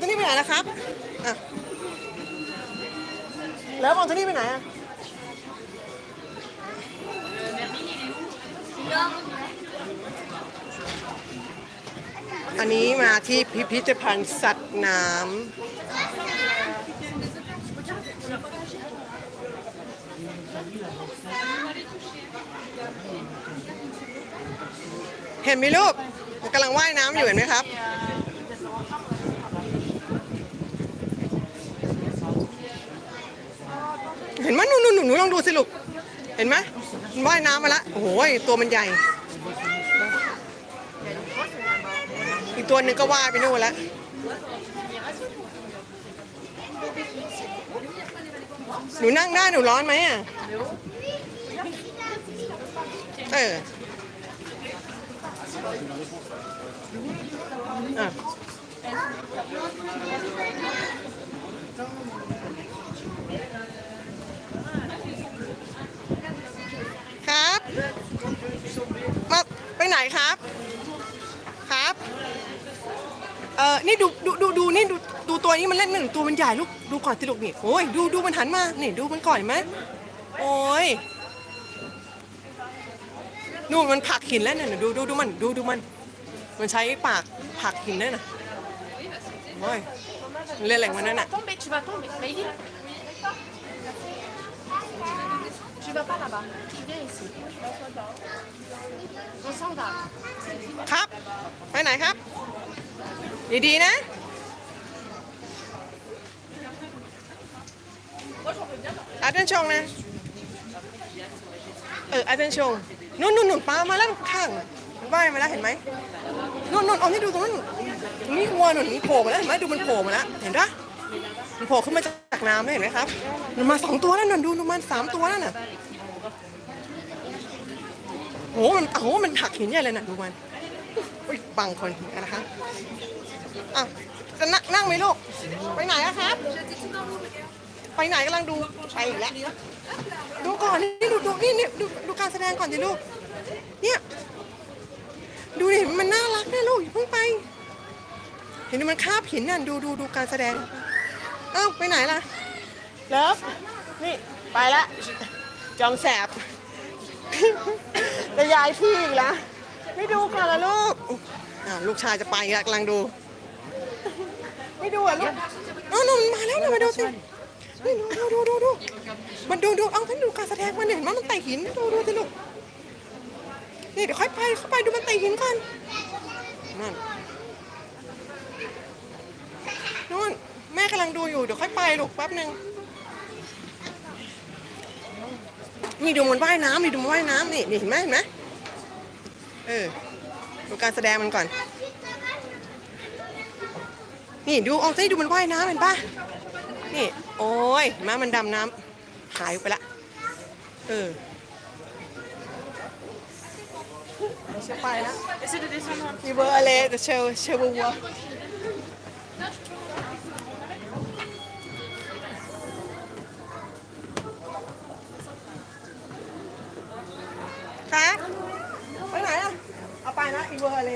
โทนี่ไปไหนนะครับอะแล้วอองโทนี่ไปไหนอะอันนี้มาที่พิพิธภัณฑ์สัตว์น้ำเห็นไหมลูกมันกำลังว่ายน้ำอยู่เห็นไหมครับ ห็นไหมหนูหนูหนูหนูลองดูสิลูก เห็นไหมมันว่ายน้ำมาละ โอ้โหตัวมันใหญ่ อีกตัวหนึ่งก็ว่ายไปนู่นแล้วหนูนั่งได้หนูร้อนไหมอะ เอออะครับ มา ไปไหนครับ ครับ เออนี่ดูดูดูดูนี่ดูดูตัวนี้มันเล่นหนึ่งตัวมันใหญ่ลูกดูก่อนสิลูกนี่โอ้ยดูดูมันหันมานี่ดูมันก่อนไหมโอ้ยนู่นมันผักหินแล้วเนี่ยดูดูดูมันดูดูมัน มันใช้ปากผักหินนั่นน่ะโอ้ยเล่นอะไรของมันนั่นน่ะ tu vas pas là-bas. Tu viens ici. On s'en va. ครับ ไปไหนครับ ดีๆนะ อาเดนชงนะ เอออาเดนชงนู่นนู่นนู่นปลามาแล้วข้างว่ายมาแล้วเห็นไหมนู่นนู่นเอาให้ดูตรงนั้นนี่วัวหนุนนี่โผล่มาแล้วเห็นไหมดูมันโผล่มาแล้วเห็นปะ มันโผล่ขึ้นมาจากน้ำเห็นไหมครับมันมาสองตัวแล้วนั่นดูดูมันสามตัวนั่นน่ะโหมันโอ้โหมันหักหินใหญ่เลยน่ะดูมันอุ๊ยบังคนนะคะอะจะนั่งนั่งไหมลูก ไปไหนอะครับ ไปไหนกำลังดู ไปอีกแล้ว ดูก่อนนี่ดูดูนี่นี่ดูดูการแสดงก่อนสิลูก เนี่ย ดูดิมันน่ารักนะลูกอย่าเพิ่งไป เห็นมมันคาบหินน่ะดูดูดูการแสดง เอ้าไปไหนล่ะ เลิฟ นี่ ไปละ จอมแสบจะย้ายที่อีกแล้วไม่ดูก่อนละลูกอ่าลูกชายจะไปอีกแล้วกำลังดู ไม่ดูอะลูกเอ้าหนูมันมาแล้วหนูมาดูสินี่ดูดูดูดูดูมันดูดูเอาท่านดูการแสดงมันเห็นว่ามันไต่หินดูดูสิลูกนี่เดี๋ยวค่อยไปเข้าไปดูมันไต่หินก่อนนั่นนู่นแม่กำลังดูอยู่เดี๋ยวค่อยไปลูกแป๊บหนึ่งนี่ดูมันว่ายน้ำนี่ดูมันว่ายน้ำนี่นี่เห็นไหมเห็นไหมเออดูการแสดงมันก่อน นี่ดูเอาสิดูมันว่ายน้ำเห็นปะนี่ โอ้ยม้ามันดำน้ำหายไปละเออจะไปแล้ว Essaie de descendre un มีเบอร์อะไรแต่เชลเชลวัวครับไปไหนอะ เไปเวอร์อะไร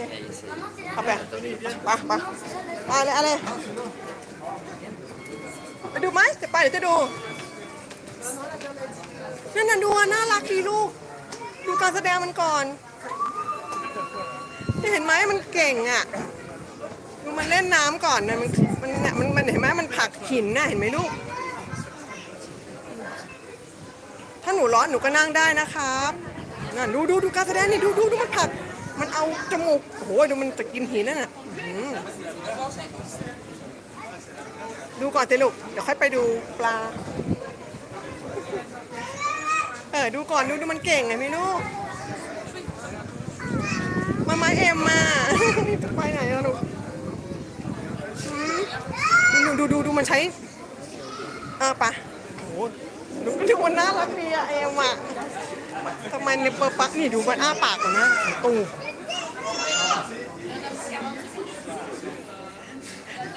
เอาไปไปไปไปเลยอะไรไปดูไหมจะไปหรือจะดูนั่นน่ะดูน่ารักดีลูก ดูการแสดงมันก่อนเห็นไหมมันเก่งอะดูมันเล่นน้ำก่อนนะมันมันเนี่ยมันมันเห็นไหมมันผลักหินน่ะเห็นไหมลูก ถ้าหนูร้อนหนูก็นั่งได้นะครับนั่นดูดูดูการแสดงนี่ดูดูดูมันผลัก มันเอาจมูกโอ้โหดูมันจะกินหินนั่นน่ะดูก่อนสิลูก เดี๋ยวค่อยไปดูปลา เออ ดูก่อนดูดูมันเก่งไงไม่รู้มามาเอ็มมาไปไหนลูกดูดูดูดูมันใช้เออปะโอ้โหดูดูมันน่ารักดีอะเอ็มอะทำไมในเปิดปักนี่ดูมันอ้าปากก่อนนะตู้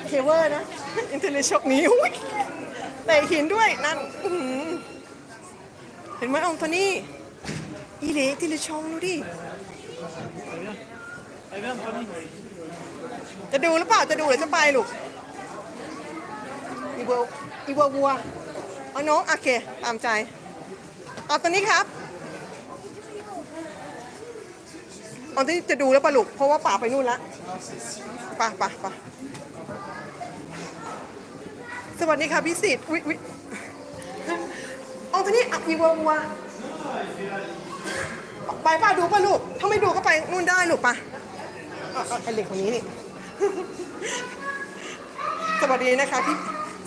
เคเวอร์นะ อินเทอร์เน็ตช็อกนี้อุ้ยเตะหินด้วยนั่นอื้อหือเห็นไหมองโทนี่อีเละที่เลชองดูดิจะดูหรือเปล่า จะดูหรือจะไปลูก อีวัวอีวัววัวเอาน้องโอเคตามใจ เอาตัวนี้ครับเอาที่จะดูแล้วปะลูก เพราะว่าป่าไปนู่นละไป่าป่าป่า สวัสดีค่ะพี่สิทธิ์วิวิเอาตัวนี้อะอีวัวไปป่าดูป่ะลูก ถ้าไม่ดูก็ไปนู่นได้ลูกป่ะไอเด็กคนนี้นี่ สวัสดีนะคะพี่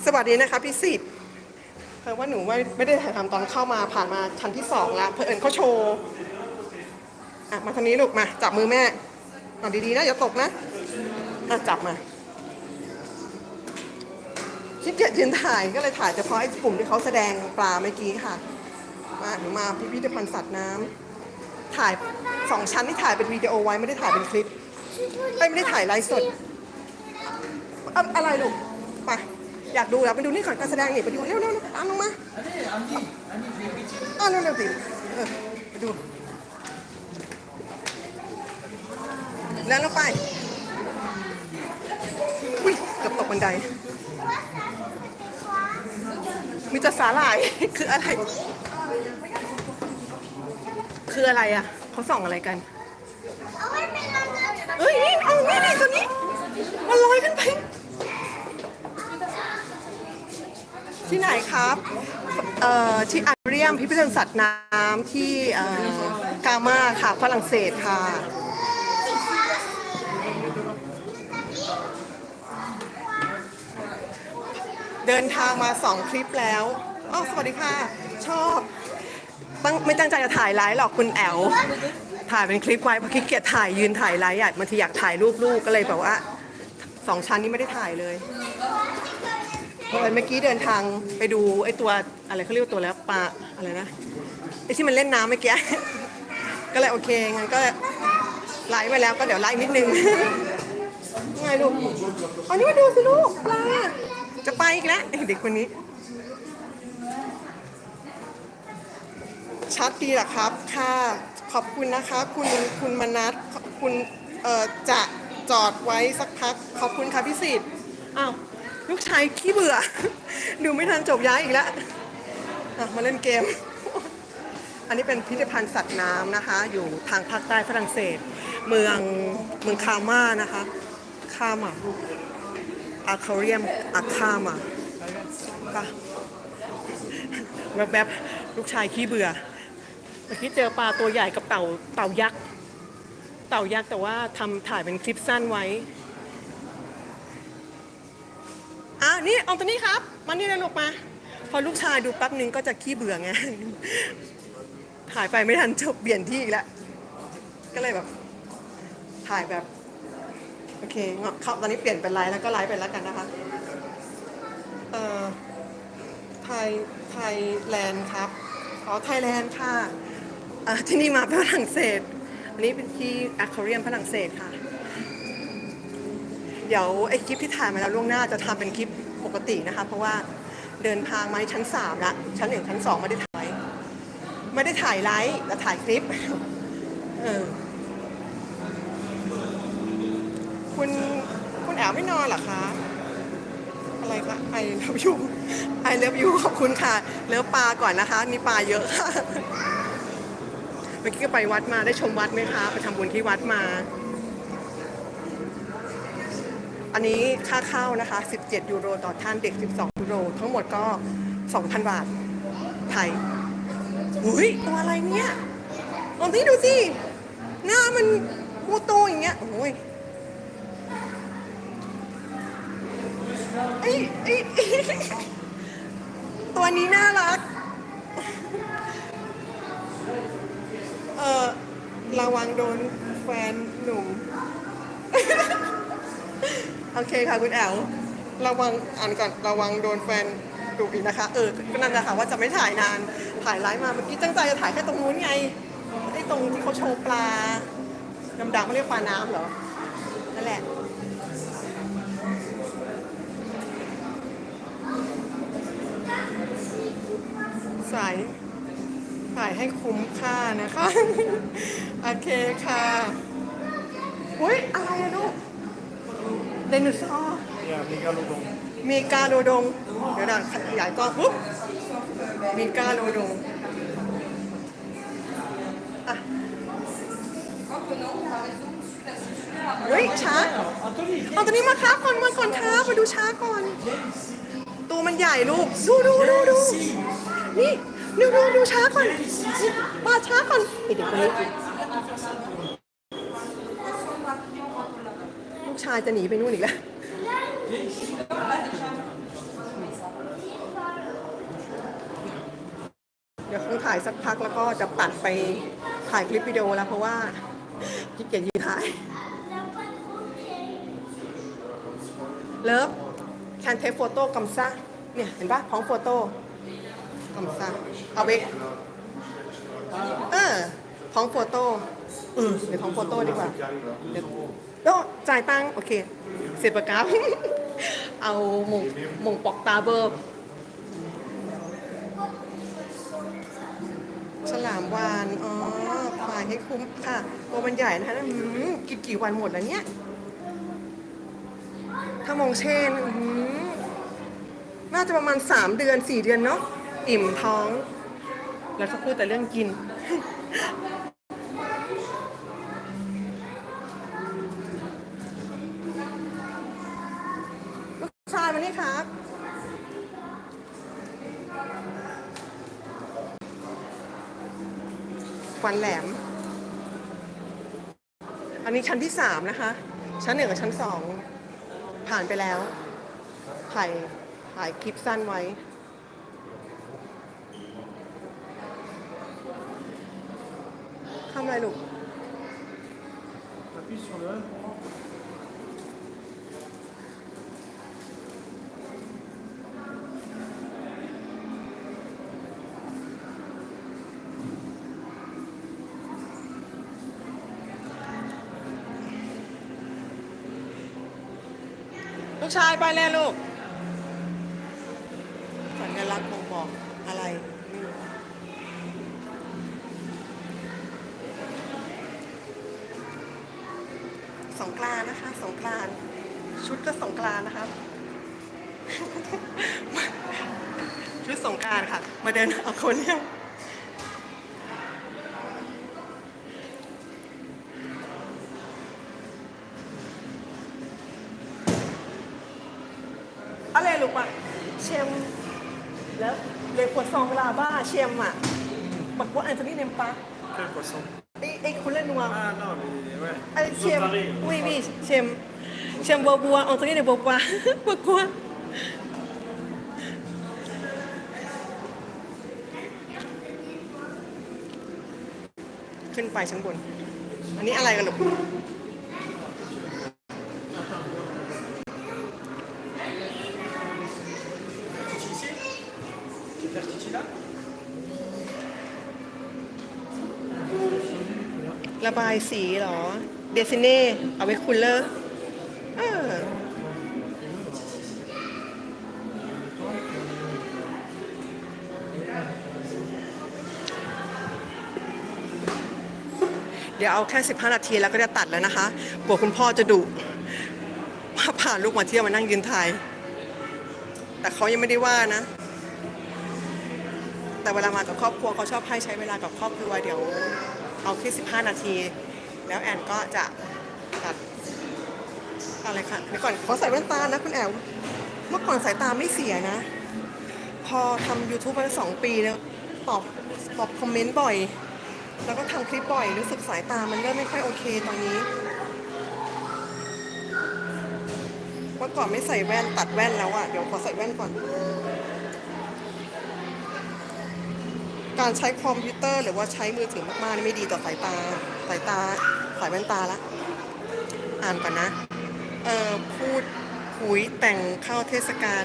สวัสดีนะคะพี่สิทธิ์เพราะว่าหนูไม่ไม่ได้ถ่ายทำตอนเข้ามาผ่านมาชั้นที่สองแล้วเพอเอิญเขาโชว์อะมาทางนี้ลูกมาจับมือแม่เอาดีๆนะอย่าตกนะอะจับมา ขี้เกียจยืนถ่ายก็เลยถ่ายเฉพาะไอ้กลุ่มที่เขาแสดงปลาเมื่อกี้ค่ะ มาหนูมาพิพิธภัณฑ์สัตว์น้ำถ่ายสองชั้นที่ถ่ายเป็นวิดีโอไว้ไม่ได้ถ่ายเป็นคลิปไม่ได้ถ่ายไลฟ์สดอะอะไรลูกไปอยากดูแล้วไปดูนี่ก่อนการแสดงนี่ไปดูเร็วๆๆตามลงมาอะเร็วๆสิเออไปดูแล้วลงไป อุ้ยเกือบตกบันได มีแต่สาหร่าย คืออะไร คืออะไรอะ เขาส่องอะไรกัน เอ้ยนี่เอานี่นี่ตัวนี้ มันลอยขึ้นไป ที่ไหนครับ เอ่อ ที่อาเรียมพิพิธภัณฑ์สัตว์น้ำที่เอ่อกามาค่ะ ฝรั่งเศสค่ะ เดินทางมาสองคลิปแล้วอ๋อสวัสดีค่ะ ชอบตั้งไม่ตั้งใจจะถ่ายไลฟ์หรอกคุณแอลถ่ายเป็นคลิปไว้เพราะขี้เกียจถ่ายยืนถ่ายไลฟ์อะบางทีอยากถ่ายรูปลูกก็เลยแบบว่าสองชั้นนี้ไม่ได้ถ่ายเลยเพราะเมื่อกี้เดินทางไปดูไอ้ตัวอะไรเขาเรียกตัวแล้วปลาอะไรนะไอ้ที่มันเล่นน้ำเมื่อกี้ก็เลยโอเคงั้นก็ไลฟ์ไปแล้วก็เดี๋ยวไลฟ์นิดนึงไงลูกอันนี้มาดูสิลูกปลา จะไปอีกแล้วเด็กคนนี้ ชัดดีหรอครับ ค่ะ ขอบคุณนะคะ คุณคุณมนัทคุณเอ่อจะจอดไว้สักพัก ขอบคุณค่ะพี่สิทธิ์อ้าวลูกชายขี้เบื่อ ดูไม่ทันจบย้ายอีกแล้วมาเล่นเกม อันนี้เป็นพิพิธภัณฑ์สัตว์น้ำนะคะ อยู่ทางภาคใต้ฝรั่งเศส เมืองเมืองคาม่านะคะคามา อาคาเรียมอาคามาป่ะแบบลูกชายขี้เบื่อ เมื่อกี้เจอปลาตัวใหญ่กับเต่าเต่ายักษ์ เต่ายักษ์แต่ว่าทำถ่ายเป็นคลิปสั้นไว้ อะนี่เอาตัวนี้ครับ มานี่เลยลูกมา พอลูกชายดูแป๊บนึงก็จะขี้เบื่อไง ถ่ายไปไม่ทันจบเปลี่ยนที่อีกแล้ว ก็เลยแบบถ่ายแบบ โอเคเงาะเขาตอนนี้เปลี่ยนเป็นไลน์แล้วก็ไลน์ไปแล้วกันนะคะ เอ่อ ไทย ไทยแลนด์ครับ อ๋อ ไทยแลนด์ค่ะอ่อที่นี่มาฝรั่งเศส อันนี้เป็นที่อะคาเรียมฝรั่งเศสค่ะ เดี๋ยวไอ้คลิปที่ถ่ายมาแล้วล่วงหน้าจะทำเป็นคลิปปกตินะคะ เพราะว่าเดินทางมาที่ชั้นสามละชั้นหนึ่งชั้นสองไม่ได้ถ่าย ไม่ได้ถ่ายไลฟ์แต่ถ่ายคลิป เออ คุณคุณแอบไม่นอนเหรอคะ อะไรคะไอเลิฟยูไอเลิฟยูขอบคุณค่ะ เลิฟปลาก่อนนะคะ มีปลาเยอะค่ะ เมื่อกี้ก็ไปวัดมาได้ชมวัดไหมคะ ไปทำบุญที่วัดมา อันนี้ค่าเข้านะคะ 17 ยูโรต่อท่านเด็ก 12 ยูโร ทั้งหมดก็ 2,000 บาท ไทยอุ้ยตัวอะไรเนี่ยลองที่ดูสิ หน้ามันมูโตอย่างเงี้ยโอ้ย ไอ้ไอ้ไอ้ตัวนี้น่ารัก เออระวังโดนแฟนหนุ่ม โอเคค่ะคุณแอลระวังอ่านก่อนระวังโดนแฟนดุอีกนะคะ เออ ก็นั่นแหละค่ะว่าจะไม่ถ่ายนาน ถ่ายไลฟ์มาเมื่อกี้ตั้งใจจะถ่ายแค่ตรงนู้นไง ไอ้ตรงที่เขาโชว์ปลาดำๆเขาเรียกปลาน้ำเหรอ นั่นแหละ สายสายให้คุ้มค่านะคะ โอเคค่ะอุ้ยอะไรอะลูกไดโนเสาร์ Ja, megalodon. มีกาโดดง เดี๋ยวนะขยายกล้องปุ๊บมีกาโดดงอะเฮ้ยช้าเอาตัวนี้มาครับก่อนมาก่อนครับมาดูช้าก่อน ตัวมันใหญ่ลูก ดูดูดูดูนี่ดูดูดูช้าก่อนมาช้าก่อนเด็กคนนี้ลูกชายจะหนีไปนู่นอีกแล้วเดี๋ยวคงถ่ายสักพักแล้วก็จะตัดไปถ่ายคลิปวิดีโอแล้วเพราะว่าขี้เกียจยืนถ่าย เลิฟ นเทปโฟโต้กัมซ่าเนี่ยเห็นปะพร้อมโฟโต้กัมซ่าเอาไปเออพร้อมโฟโต้เออเดี๋ยวพร้อมโฟโต้ดีกว่าเดี๋ยวโอ้จ่ายตังค์โอเค เสียประกับเอาหมงหมงปอกตาเบอร์ฉลามวาน อ๋อควายให้คุ้มค่ะตัวมันใหญ่นะคะอืมกินกี่วันหมดแล้วเนี่ย ถ้ามองเช่นอื น่าจะประมาณ 3 เดือน 4 เดือนเนาะอิ่มท้อง แล้วก็พูดแต่เรื่องกิน ลูกชายมานี่ครับฟันแหลม อันนี้ชั้นที่สามนะคะ ชั้นหนึ่งกับชั้นสองผ่านไปแล้วถ่าย ถ่ายคลิปสั้นไว้ ทำอะไรลูก Appuie sur le 1 pour ลูกชายไปแล้วลูก สงกรานนะคะ สงกรานชุดก็สงกรานนะคะชุดสงกรานค่ะ มาเดินเอาคนเนี่ยอะไรลูกอะเชมแล้วเลยปวดซองเวลาบ้าเชมอะบักว่าอันโทนี่เนมปะ Quel poisson ไอ้ไอ้คุณเล่นนัว Ah non, mais ouais. ไอ้เชม Zotaré. วิวิเชมเชมบัวบัวอันโทนี่เนมบัวบัวบัวกัวขึ้นไปชั้นบน อันนี้อะไรกันลูก Tu ายสีเหรอ เดซิเน่ เอาไว้คูลเลอร์เดี๋ยวเอาแค่ 15 นาทีแล้วก็จะตัดแล้วนะคะกลัวคุณพ่อจะดุว่าพาลูกมาเที่ยวมานั่งยืนถ่าย แต่เขายังไม่ได้ว่านะ แต่เวลามากับครอบครัวเขาชอบให้ใช้เวลากับครอบครัวเดี๋ยว เอาแค่15 นาที แล้วแอนก็จะตัดอะไรคะเดี๋ยวก่อนขอใส่แว่นตานะคุณแอลเมื่อก่อนสายตาไม่เสียนะ พอทำ YouTube มาสองปีแล้วตอบตอบคอมเมนต์บ่อย แล้วก็ทำคลิปบ่อย รู้สึกสายตามันเริ่มไม่ค่อยโอเคตอนนี้เมื่อก่อนไม่ใส่แว่นตัดแว่นแล้วอะเดี๋ยวขอใส่แว่นก่อน การใช้คอมพิวเตอร์หรือว่าใช้มือถือมากๆนี่ไม่ดีต่อสายตาสายตาสายแว่นตาละ อ่านก่อนนะ เออพูดหุยแต่งเข้าเทศกาล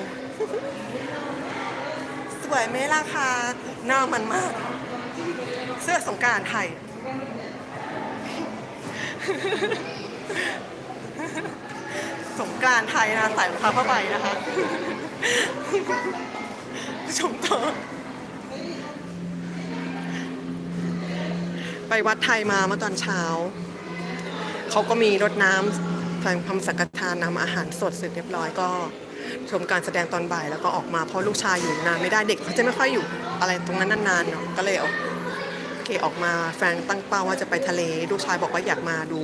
สวยไหมล่ะคะหน้ามันมาก เสื้อสงการไทย สงการไทยนะใส่รองเท้าผ้าใบนะคะ ชมต่อ ไปวัดไทยมาเมื่อตอนเช้า เขาก็มีรดน้ำทางคำสังฆทานนำอาหารสดเสร็จเรียบร้อยก็ชมการแสดงตอนบ่ายแล้วก็ออกมาเพราะลูกชายอยู่นานไม่ได้เด็กเขาจะไม่ค่อยอยู่อะไรตรงนั้นนานๆเนาะก็เลยออกโอเคออกมาแฟนตั้งเป้าว่าจะไปทะเล ลูกชายบอกว่าอยากมาดู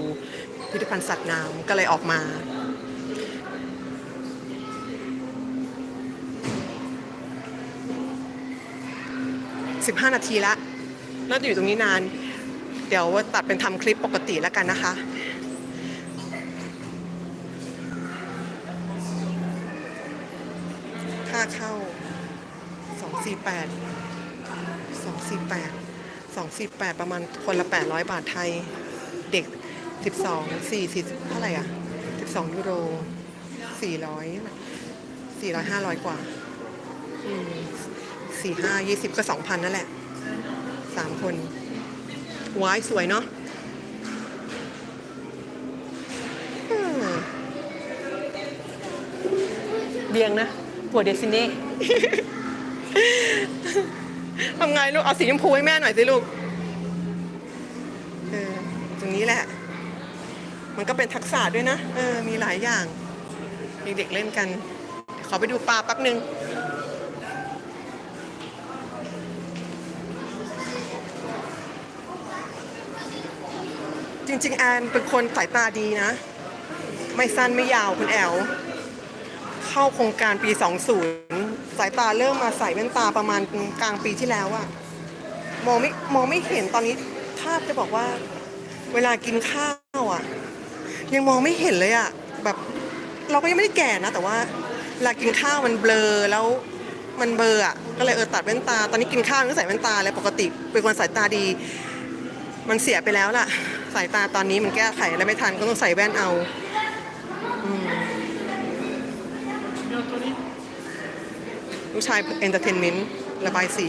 พิพิธภัณฑ์สัตว์น้ำก็เลยออกมา15นาทีละน่าจะอยู่ตรงนี้นาน เดี๋ยวตัดเป็นทำคลิปปกติแล้วกันนะคะค่าเข้า 248 248 248 ประมาณคนละ 800 บาทไทย เด็ก 12 4 40เท่าไหร่อะ 12 ยูโร 400 400 500 กว่า อืมสี่ห้ายี่สิบก็สองพันนั่นแหละสามคน วายสวยเนาะอืมเบียงนะหัวเดซิเน่ทำไงลูก เอาสีชมพูให้แม่หน่อยสิลูกเออตรงนี้แหละ มันก็เป็นทักษะด้วยนะ เออ มีหลายอย่าง เด็กๆเล่นกันเดี๋ยวขอไปดูปลาแป๊บหนึ่ง จริง ๆ แอนเป็นคนสายตาดีนะ ไม่สั้นไม่ยาวคุณแอลเข้าโครงการปี 20 สายตาเริ่มมาใส่แว่นตาประมาณกลางปีที่แล้วอะมองไม่มองไม่เห็นตอนนี้ภาพจะบอกว่า เวลากินข้าวอะยังมองไม่เห็นเลยอะแบบเราก็ยังไม่ได้แก่นะ แต่ว่าเวลากินข้าวมันเบลอแล้วมันเบลออะก็เลยเออตัดแว่นตา ตอนนี้กินข้าวก็ใส่แว่นตาเลยปกติเป็นคนสายตาดี มันเสียไปแล้วล่ะ สายตาตอนนี้มันแก้ไขอะไรไม่ทันก็ต้องใส่แว่นเอาลูกชายเอนเตอร์เทนเมนต์ระบายสี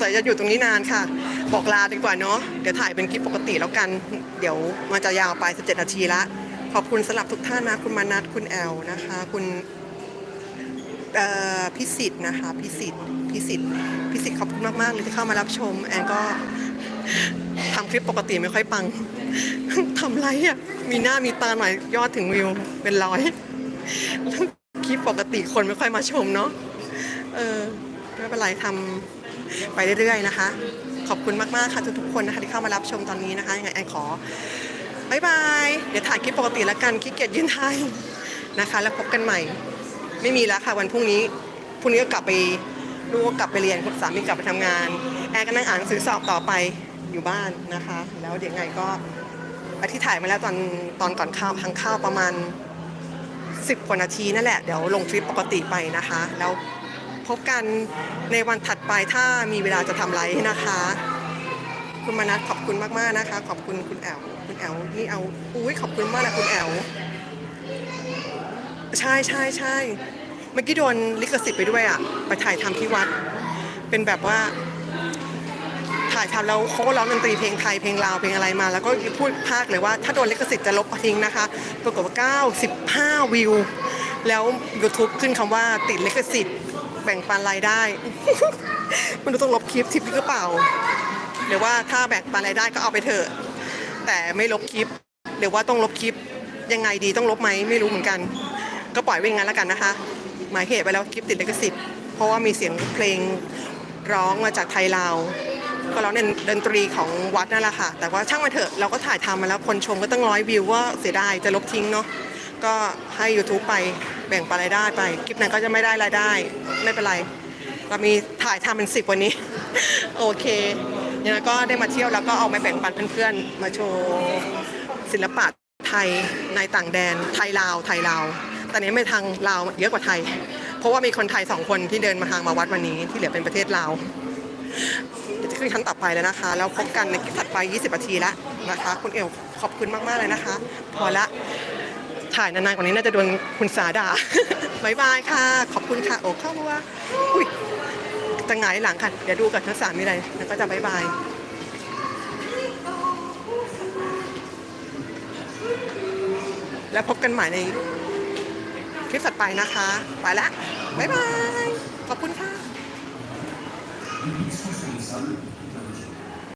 แต่จะอยู่ตรงนี้นานค่ะ บอกลาดีกว่าเนาะเดี๋ยวถ่ายเป็นคลิปปกติแล้วกัน เดี๋ยวมันจะยาวไป 17 นาทีละ ขอบคุณสำหรับทุกท่านนะ คุณมานัทคุณแอลนะคะ คุณ พิสิทธ์นะคะพิสิทธ์พิสิทธ์พิสิทธ์ขอบคุณมากๆเลยที่เข้ามารับชม แอนก็ทำคลิปปกติไม่ค่อยปังทำไรอะมีหน้ามีตาหน่อยยอดถึงวิวเป็นร้อยคลิปปกติคนไม่ค่อยมาชมเนาะเออไม่เป็นไรทำไปเรื่อยๆนะคะ ขอบคุณมากๆค่ะทุกๆคนนะคะที่เข้ามารับชมตอนนี้นะคะยังไงแอนขอบายบาย เดี๋ยวถ่ายคลิปปกติแล้วกันขี้เกียจยืนถ่ายนะคะ แล้วพบกันใหม่ ไม่มีแล้วค่ะวันพรุ่งนี้พรุ่งนี้ก็กลับไปลูกก็กลับไปเรียนสามีกลับไปทำงาน แอร์ก็นั่งอ่านหนังสือสอบต่อไปอยู่บ้านนะคะ แล้วเดี๋ยวไงก็อาที่ถ่ายมาแล้วตอนตอนก่อนข้าวทางข้าวประมาณ 10กว่านาทีนั่นแหละ เดี๋ยวลงคลิปปกติไปนะคะ แล้วพบกันในวันถัดไปถ้ามีเวลาจะทำไลฟ์นะคะ คุณมานัทขอบคุณมากๆนะคะ ขอบคุณคุณแอลคุณแอลนี่เอาอุ้ยขอบคุณมากนะคุณแอล ใช่ใช่ใช่เมื่อกี้โดนลิขสิทธิ์ไปด้วยอะไปถ่ายทำที่วัด เป็นแบบว่า ถ่ายทำแล้วเขาก็ร้องดนตรีเพลงไทยเพลงลาวเพลงอะไรมา แล้วก็พูดภาคเลยว่าถ้าโดนลิขสิทธิ์จะลบทิ้งนะคะ ปรากฏว่า 95 วิว แล้ว YouTube ขึ้นคำว่าติดลิขสิทธิ์แบ่งปันรายได้ไมันต้องลบคลิปทิปหรือเปล่า หรือว่าถ้าแบ่งปันรายได้ก็เอาไปเถอะ แต่ไม่ลบคลิป หรือว่าต้องลบคลิปยังไงดีต้องลบไหมไม่รู้เหมือนกัน ก็ปล่อยไว้งั้นแล้วกันนะคะ หมายเหตุไปแล้วคลิปติดลิขสิทธิ์เพราะว่ามีเสียงเพลงร้องมาจากไทยลาวก็ร้องในดนตรีของวัดนั่นแหละค่ะ แต่ว่าช่างมันเถอะเราก็ถ่ายทำมาแล้วคนชมก็ตั้งร้อยวิวว่าเสียดายจะลบทิ้งเนาะก็ให้ YouTube ไปแบ่งปันรายได้ไปคลิปนั้นก็จะไม่ได้รายได้ ไม่เป็นไร เรามีถ่ายทำเป็นสิบวันนี้ โอเคยังไงก็ได้มาเที่ยวแล้วก็เอามาแบ่งปันเพื่อนๆ มาโชว์ศิลปะไทยในต่างแดนไทยลาวไทยลาว ตอนนี้ไม่ทางลาวเยอะกว่าไทย เพราะว่ามีคนไทยสองคนที่เดินมาทางมาวัดวันนี้ที่เหลือเป็นประเทศลาวเดี๋ยวจะขึ้นชั้นต่อไปแล้วนะคะ แล้วพบกันในคลิปถัดไป 20นาทีแล้วนะคะ คุณเอลขอบคุณมากๆเลยนะคะ พอละถ่ายนานๆกว่านี้น่าจะโดนคุณสาด่าบายบายค่ะ ขอบคุณค่ะโอ้เข้าวัวอุ้ยจะหงายหลังค่ะ เดี๋ยวดูกับทั้งสามมีอะไร แล้วก็จะบายบายแล้วพบกันใหม่ใน คลิปถัดไปนะคะ ไปละบ๊ายบาย ขอบคุณค่ะ